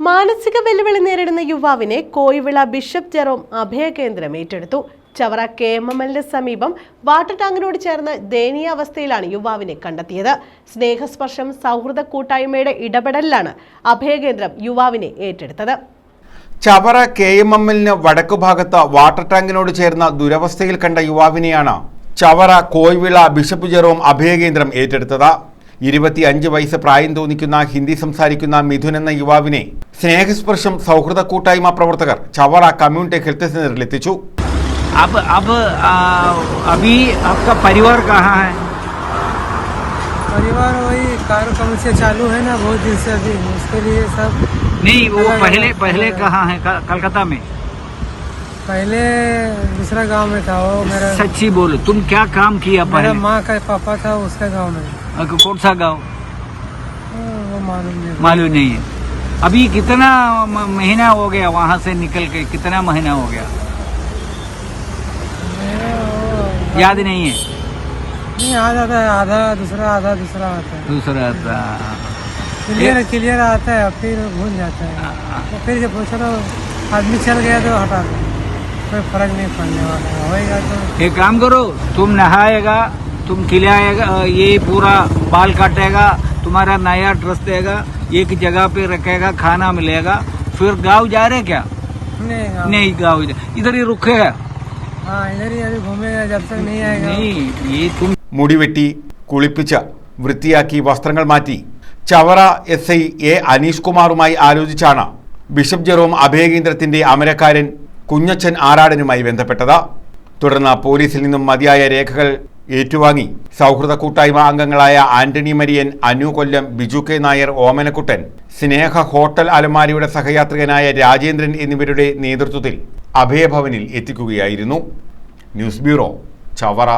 മാനസിക വെല്ലുവിളി നേരിടുന്ന യുവാവിനെ കോയിവിള ബിഷപ്പ് ജെറോം അഭയകേന്ദ്രം ഏറ്റെടുത്തു. ചവറ കെ എം എം എല്ലിന് സമീപം വാട്ടർ ടാങ്കിനോട് ചേർന്ന് ദയനീയ അവസ്ഥയിലാണ് യുവാവിനെ കണ്ടെത്തിയത്. സ്നേഹസ്പർശം സൗഹൃദ കൂട്ടായ്മയുടെ ഇടപെടലിലാണ് അഭയകേന്ദ്രം യുവാവിനെ ഏറ്റെടുത്തത്. ചവറ കെ എം എം എല്ലിന് വടക്കു ഭാഗത്ത് വാട്ടർ ടാങ്കിനോട് ചേർന്ന ദുരവസ്ഥയിൽ കണ്ട യുവാവിനെയാണ് ചവറ കോയിവിള ബിഷപ്പ് ജെറോം അഭയകേന്ദ്രം ഏറ്റെടുത്തത്. ഇരുപത്തി അഞ്ച് വയസ്സ് പ്രായം തോന്നിക്കുന്ന ഹിന്ദി സംസാരിക്കുന്ന മിഥുൻ എന്ന യുവാവിനെ സ്നേഹസ്പർശം സൗഹൃദ കൂട്ടായ്മ പ്രവർത്തകർ ചവറ കമ്മ്യൂണിറ്റി ഹെൽത്ത് സെന്ററിൽ എത്തിച്ചു अब अब आ, अभी आपका परिवार कहाँ है परिवार वही कार्यक्रम से चालू है ना बहुत दिन से अभी उसके लिए सब नहीं वो अलग पहले अलग- पहले कहाँ है क- कलकत्ता में पहले दूसरा गांव में था वो मेरा सच्ची बोलो तुम क्या काम किया मेरा पहले माँ का पापा था उसका गांव में कौन सा गाँव? हाँ, मालूम नहीं। है। अभी कितना महीना हो गया वहाँ से निकल के? कितना महीना हो गया? याद नहीं है। नहीं याद आता है आधा दूसरा आधा दूसरा आता है। दूसरा था क्लियर क्लियर आता है फिर भूल जाता है। तो फिर जब चलो आदमी चल गया तो हटा दो। कोई फ़र्क नहीं पड़ने वाला है। होएगा तो। एक काम करो तुम नहाएगा तुम खिलाएगा अ, ये पूरा बाल काटेगा तुम्हारा नया ड्रेस देगा एक जगह पे रखेगा खाना मिलेगा फिर गाँव जा रहे क्या नहीं गाँव- नहीं गाँव इधर ही रुकेगा हाँ इधर ही अभी घूमेगा जब तक नहीं आएगा नहीं ये तुम മുടിവെട്ടി കുളിപ്പിച്ച് വൃത്തിയാക്കി വസ്ത്രങ്ങൾ മാറ്റി Chavara S I A Aneesh കുമാറുമായി ആലോചിച്ചാണ് ബിഷപ്പ് ജെറോം അഭയകേന്ദ്രത്തിന്റെ അമരക്കാരൻ കുഞ്ഞച്ചൻ ആറാടനുമായി ബന്ധപ്പെട്ടത് തുടർന്ന് പോലീസിൽ നിന്നും മതിയായ രേഖകൾ ഏറ്റുവാങ്ങി. സൗഹൃദ കൂട്ടായ്മ അംഗങ്ങളായ ആന്റണി മരിയൻ അനു കൊല്ലം ബിജു കെ നായർ ഓമനക്കുട്ടൻ സ്നേഹ ഹോട്ടൽ അലമാരിയുടെ സഹയാത്രികനായ രാജേന്ദ്രൻ എന്നിവരുടെ നേതൃത്വത്തിൽ അഭയഭവനിൽ എത്തിക്കുകയായിരുന്നു. News bureau Chavara.